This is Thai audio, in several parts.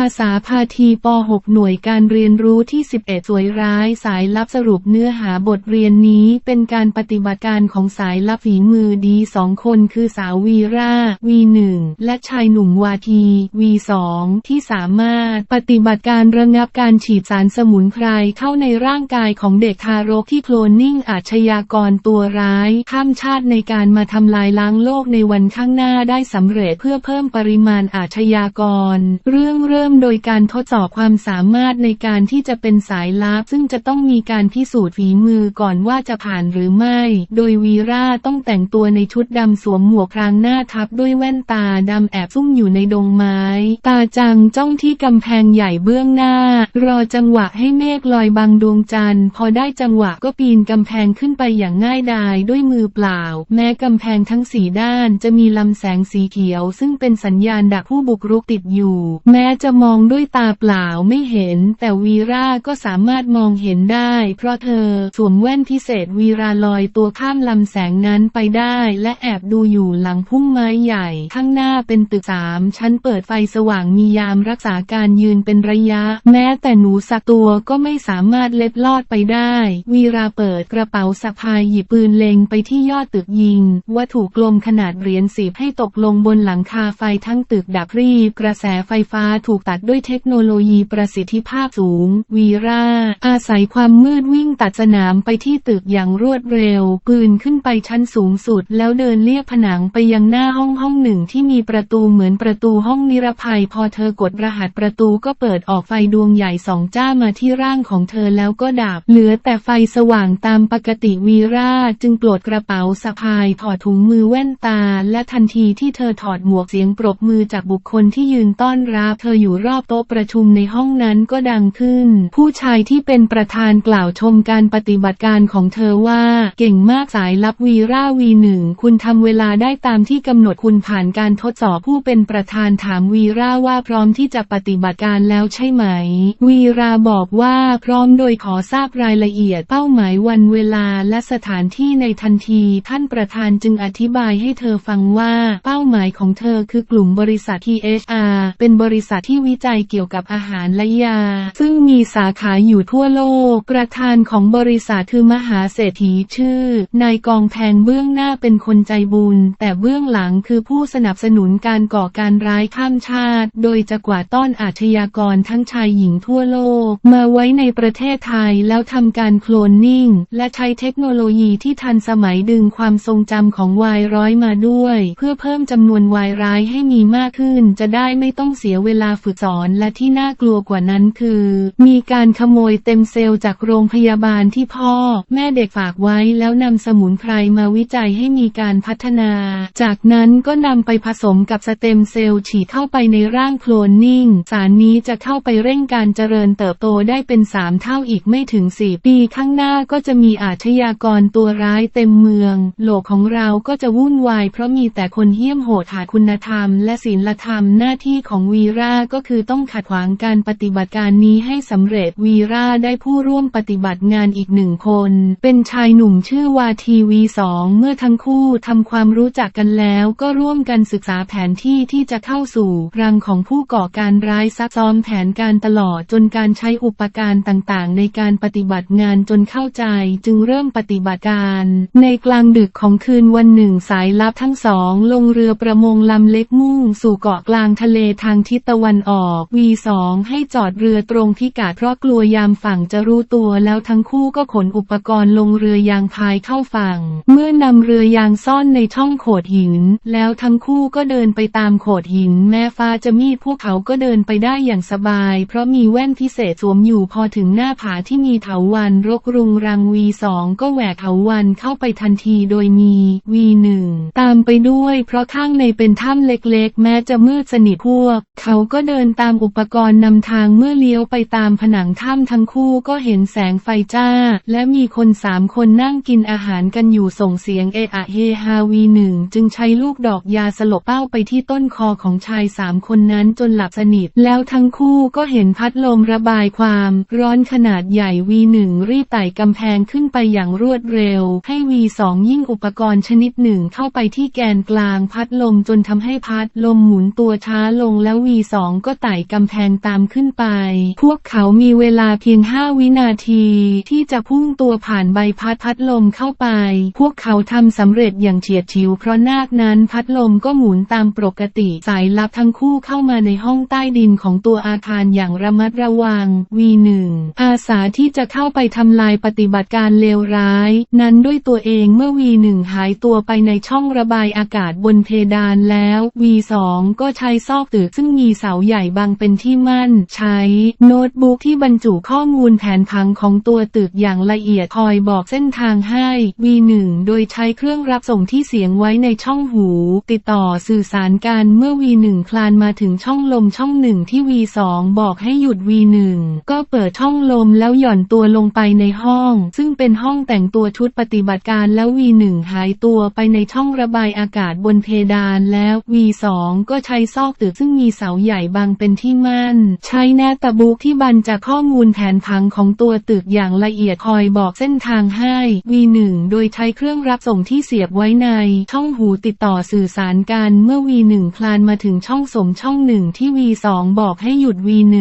ภาษาพาทีป .6 หน่วยการเรียนรู้ที่ 11 สวยร้ายสายลับสรุปเนื้อหาบทเรียนนี้เป็นการปฏิบัติการของสายลับฝีมือดีสองคนคือสาววีราวีหนึ่งและชายหนุ่มวาทีวีสองที่สามารถปฏิบัติการระงับการฉีดสารสมุนไพรเข้าในร่างกายของเด็กทารกที่โคลนนิ่งอาชญากรตัวร้ายข้ามชาติในการมาทำลายล้างโลกในวันข้างหน้าได้สำเร็จเพื่อเพิ่มปริมาณอาชญากร เรื่องเริ่มริ่มโดยการทดสอบความสามารถในการที่จะเป็นสายลับ ซึ่งจะต้องมีการพิสูจน์ฝีมือก่อนว่าจะผ่านหรือไม่ โดยวีราต้องแต่งตัวในชุดดำสวมหมวกพรางหน้าทับด้วยแว่นตาดำแอบซุ่มอยู่ในดงไม้ ตาจังจ้องที่กำแพงใหญ่เบื้องหน้า รอจังหวะให้เมฆลอยบังดวงจันทร์ พอได้จังหวะก็ปีนกำแพงขึ้นไปอย่างง่ายดายด้วยมือเปล่า แม้กำแพงทั้งสี่ด้านจะมีลำแสงสีเขียว ซึ่งเป็นสัญญาณดักผู้บุกรุกติดอยู่ แม้จะมองด้วยตาเปล่าไม่เห็น แต่วีราก็สามารถมองเห็นได้ เพราะเธอสวมแว่นพิเศษวีราลอยตัวข้ามลำแสงนั้นไปได้ และแอบดูอยู่หลังพุ่มไม้ใหญ่ ข้างหน้าเป็นตึกสามชั้นเปิดไฟสว่างมียามรักษาการยืนเป็นระยะ แม้แต่หนูสักตัวก็ไม่สามารถเล็ดลอดไปได้ วีราเปิดกระเป๋าสะพายหยิบปืนเล็งไปที่ยอดตึกยิง วัตถุกลมขนาดเหรียญสิบให้ตกลงบนหลังคาไฟทั้งตึกดับรีบ กระแสไฟฟ้าถูกูกตัดด้วยเทคโนโลยีประสิทธิภาพสูง วีราอาศัยความมืดวิ่งตัดสนามไปที่ตึกอย่างรวดเร็ว ปืนขึ้นไปชั้นสูงสุด แล้วเดินเลียบผนังไปยังหน้าห้องห้องหนึ่งที่มีประตูเหมือนประตูห้องนิรภัย พอเธอกดรหัสประตูก็เปิดออกไฟดวงใหญ่สองจ้ามาที่ร่างของเธอแล้วก็ดับ เหลือแต่ไฟสว่างตามปกติวีราจึงปลดกระเป๋าสะพายถอดถุงมือแว่นตา และทันทีที่เธอถอดหมวกเสียงปรบมือจากบุคคลที่ยืนต้อนรับเธออยู่รอบโต๊ะประชุมในห้องนั้นก็ดังขึ้น ผู้ชายที่เป็นประธานกล่าวชมการปฏิบัติการของเธอว่า เก่งมากสายลับวีราวีหนึ่งคุณทำเวลาได้ตามที่กำหนดคุณผ่านการทดสอบผู้เป็นประธานถามวีราว่าพร้อมที่จะปฏิบัติการแล้วใช่ไหม วีราบอกว่าพร้อมโดยขอทราบรายละเอียดเป้าหมายวันเวลาและสถานที่ในทันที ท่านประธานจึงอธิบายให้เธอฟังว่า เป้าหมายของเธอคือกลุ่มบริษัท THR เป็นบริษัทที่วิจัยเกี่ยวกับอาหารและยา ซึ่งมีสาขาอยู่ทั่วโลก ประธานของบริษัทคือมหาเศรษฐีชื่อ นายกองแพงเบื้องหน้าเป็นคนใจบุญ แต่เบื้องหลังคือผู้สนับสนุนการก่อการร้ายข้ามชาติ โดยจะกวาดต้อนอาชญากรทั้งชายหญิงทั่วโลก มาไว้ในประเทศไทยแล้วทำการโคลนนิ่ง และใช้เทคโนโลยีที่ทันสมัยดึงความทรงจำของวายร้อยมาด้วย เพื่อเพิ่มจำนวนวายร้ายให้มีมากขึ้นจะได้ไม่ต้องเสียเวลาฝึกสอนและที่น่ากลัวกว่านั้นคือ มีการขโมยเต็มเซลล์จากโรงพยาบาลที่พ่อ แม่เด็กฝากไว้แล้วนำสมุนไพรมาวิจัยให้มีการพัฒนา จากนั้นก็นำไปผสมกับสเต็มเซลล์ฉีดเข้าไปในร่างโคลนนิ่ง สารนี้จะเข้าไปเร่งการเจริญเติบโตได้เป็นสามเท่าอีกไม่ถึงสี่ปีข้างหน้าก็จะมีอาชญากรตัวร้ายเต็มเมือง โลกของเราก็จะวุ่นวายเพราะมีแต่คนเหี้ยมโหดหาคุณธรรมและศีลธรรมหน้าที่ของวีราก็ก็คือต้องขัดขวางการปฏิบัติการนี้ให้สำเร็จวีราได้ผู้ร่วมปฏิบัติงานอีกหนึ่งคน เป็นชายหนุ่มชื่อวาทีวีสองเมื่อทั้งคู่ทำความรู้จักกันแล้วก็ร่วมกันศึกษาแผนที่ที่จะเข้าสู่รังของผู้ก่อการร้ายซักซ้อมแผนการตลอดจนการใช้อุปกรณ์ต่างๆ ในการปฏิบัติงานจนเข้าใจ จึงเริ่มปฏิบัติการ ในกลางดึกของคืนวันหนึ่งสายลับทั้งสอง ลงเรือประมงลำเล็กมุ่ง สู่เกาะกลางทะเลทางทิศตะวันออก V2 ให้จอดเรือตรงพิกัดเพราะกลัวยามฝั่งจะรู้ตัวแล้วทั้งคู่ก็ขนอุปกรณ์ลงเรือยางพายเข้าฝั่ง เมื่อนำเรือยางซ่อนในช่องโขดหิน แล้วทั้งคู่ก็เดินไปตามโขดหิน แม้ฟ้าจะมีพวกเขาก็เดินไปได้อย่างสบาย เพราะมีแว่นพิเศษสวมอยู่พอถึงหน้าผาที่มีเถาวันรกรุงรัง V2 ก็แหวกเถาวันเข้าไปทันทีโดยมี V1 ตามไปด้วย เพราะข้างในเป็นถ้ำเล็กๆ แม้จะมืดสนิทพวก เขาก็เดินตามอุปกรณ์นำทางเมื่อเลี้ยวไปตามผนังถ้ำทั้งคู่ก็เห็นแสงไฟจ้า และมีคนสามคนนั่งกินอาหารกันอยู่ส่งเสียงเอะอะเฮฮาวีหนึ่งจึงใช้ลูกดอกยาสลบเป้าไปที่ต้นคอของชายสามคนนั้นจนหลับสนิท แล้วทั้งคู่ก็เห็นพัดลมระบายความ ร้อนขนาดใหญ่วีหนึ่งรีบไต่กำแพงขึ้นไปอย่างรวดเร็ว ให้วีสองยิ่งอุปกรณ์ชนิดหนึ่งเข้าไปที่แกนกลางพัดลมจนทำให้พัดลมหมุนตัวช้าลงแล้ววีสองก็ไต่กำแพงตามขึ้นไป พวกเขามีเวลาเพียงห้าวินาทีที่จะพุ่งตัวผ่านใบพัดพัดลมเข้าไป พวกเขาทำสำเร็จอย่างเฉียดฉิวเพราะนาคนั้นพัดลมก็หมุนตามปกติสายลับทั้งคู่เข้ามาในห้องใต้ดินของตัวอาคารอย่างระมัดระวัง V1 อาสาที่จะเข้าไปทำลายปฏิบัติการเลวร้าย นั้นด้วยตัวเองเมื่อ V1 หายตัวไปในช่องระบายอากาศบนเพดานแล้ว V2 ก็ใช้ซอกตึกซึ่งมีเสาใหญ่บังเป็นที่มั่น ใช้ โน้ตบุ๊กที่บรรจุข้อมูลแผนพังของตัวตึกอย่างละเอียดคอยบอกเส้นทางให้ V1 โดยใช้เครื่องรับส่งที่เสียงไว้ในช่องหู ติดต่อสื่อสารกันเมื่อ V1 คลานมาถึงช่องลมช่องหนึ่งที่ V2 บอกให้หยุด V1 ก็เปิดช่องลมแล้วหย่อนตัวลงไปในห้อง ซึ่งเป็นห้องแต่งตัวชุดปฏิบัติการแล้ว V1 หายตัวไปในช่องระบายอากาศบนเพดานแล้ว V2 ก็ใช้ซอกตึกซึ่งมีเสาใหญ่บังเป็นที่มั่น ใช้แนตบุ๊กที่บันจากข้อมูลแผนพังของตัวตึกอย่างละเอียดคอยบอกเส้นทางให้ V1 โดยใช้เครื่องรับส่งที่เสียบไว้ใน ช่องหูติดต่อสื่อสารกันเมื่อ V1 คลานมาถึงช่องสมช่องหนึ่งที่ V2 บอกให้หยุด V1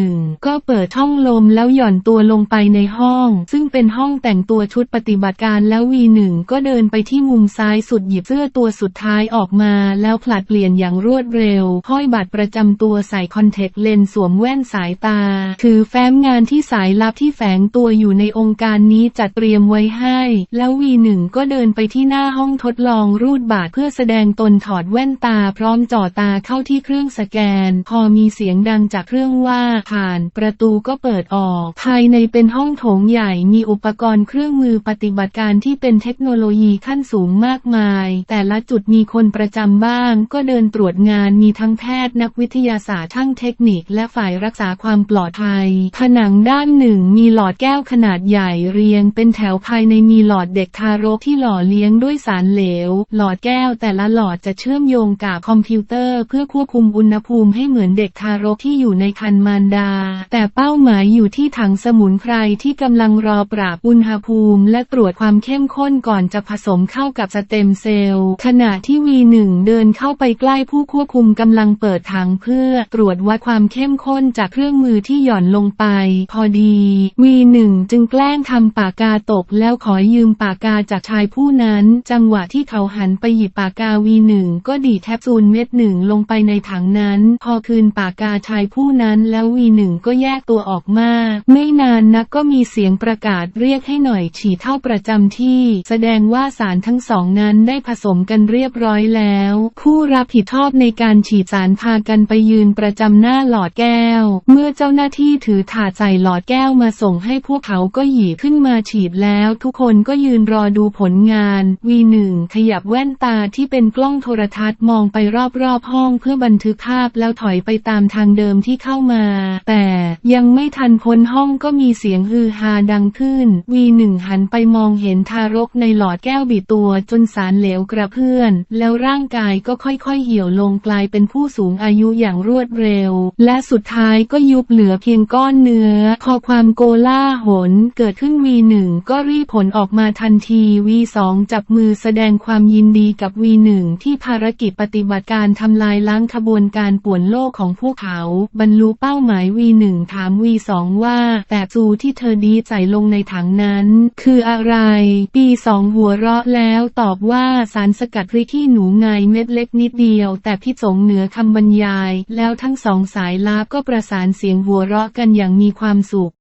ก็เปิดช่องลมแล้วหย่อนตัวลงไปในห้อง ซึ่งเป็นห้องแต่งตัวชุดปฏิบัติการแล้ว V1 ก็เดินไปที่มุมซ้ายสุดหยิบเสื้อตัวสุดท้ายออกมา แล้วผลัดเปลี่ยนอย่างรวดเร็วห้อยบัตรประจำตัวใส่คอนแทคเลนส์สวมแว่นสายตา ถือแฟ้มงานที่สายลับที่แฝงตัวอยู่ในองค์การนี้จัดเตรียมไว้ให้ แล้ว V1 ก็เดินไปที่หน้าห้องทดลองรูดบัตรเพื่อแสดงตนถอดแว่นตาพร้อมจ่อตาเข้าที่เครื่องสแกน พอมีเสียงดังจากเครื่องว่าผ่าน ประตูก็เปิดออก ภายในเป็นห้องโถงใหญ่มีอุปกรณ์เครื่องมือปฏิบัติการที่เป็นเทคโนโลยีขั้นสูงมากมาย แต่ละจุดมีคนประจำบ้าง ก็เดินตรวจงานมีทั้งแพทย์นักวิทยาศาสตร์ช่างเทคนิคและฝ่ายรักษาความปลอดภัย ผนังด้านหนึ่งมีหลอดแก้วขนาดใหญ่เรียงเป็นแถวภายในมีหลอดเด็กทารกที่หล่อเลี้ยงด้วยสารเหลว หลอดแก้วแต่ละหลอดจะเชื่อมโยงกับคอมพิวเตอร์ เพื่อควบคุมอุณหภูมิให้เหมือนเด็กทารกที่อยู่ในคันมารดา แต่เป้าหมายอยู่ที่ถังสมุนไพรที่กำลังรอปรับอุณหภูมิ และตรวจความเข้มข้นก่อนจะผสมเข้ากับสเต็มเซลล์ขณะที่ V1 เดินเข้าไปใกล้ผู้ควบคุมกำลังเปิดถังเพื่อตรวจวัดความเข้มข้นจากเครื่องมือที่หย่อนลงไป พอดี V1 จึงแกล้งทำปากกาตกแล้วขอยืมปากกาจากชายผู้นั้น จังหวะที่เขาหันไปหยิบปากกา V1 ก็ดีแทบซูลเม็ดหนึ่งลงไปในถังนั้น พอคืนปากกาชายผู้นั้นแล้ว V1 ก็แยกตัวออกมา ไม่นานนักก็มีเสียงประกาศเรียกให้หน่อยฉีดเท่าประจำที่ แสดงว่าสารทั้งสองนั้นได้ผสมกันเรียบร้อยแล้ว ผู้รับผิดชอบในการฉีดสารพากันไปยืนประจำหน้าหลอดแก้ว เมื่อเจ้าหน้าที่ถือถาดใส่หลอดแก้วมาส่งให้พวกเขาก็หยิบขึ้นมาฉีดแล้วทุกคนก็ยืนรอดูผลงาน V1 ขยับแว่นตาที่เป็นกล้องโทรทัศน์มองไปรอบๆห้องเพื่อบันทึกภาพแล้วถอยไปตามทางเดิมที่เข้ามา แต่ยังไม่ทันพ้นห้องก็มีเสียงฮือฮาดังขึ้น V1 หันไปมองเห็นทารกในหลอดแก้วบีตัวจนสารเหลวกระเพื่อน แล้วร่างกายก็ค่อยๆเหี่ยวลงกลายเป็นผู้สูงอายุอย่างรวดเร็วและสุดท้ายก็ยุบเหลือเพียงก้อนเนื้อ พอความโกล่าหนเกิดขึ้น V1 ก็รีบผลออกมาทันที V2 จับมือแสดงความยินดีกับ V1 ที่ภารกิจปฏิบัติการทำลายล้างขบวนการป่วนโลกของพวกเขา บรรลุเป้าหมาย V1 ถาม V2 ว่า แต่ซูที่เธอดีใส่ลงในถังนั้น คืออะไร ปีสองหัวเราะแล้วตอบว่าสารสกัดพริกขี้หนูไงเม็ดเล็กนิดเดียว แต่พิสงเหนือคำบรรยาย แล้วทั้งสององสายลับก็ประสานเสียงหัวเราะกันอย่างมีความสุข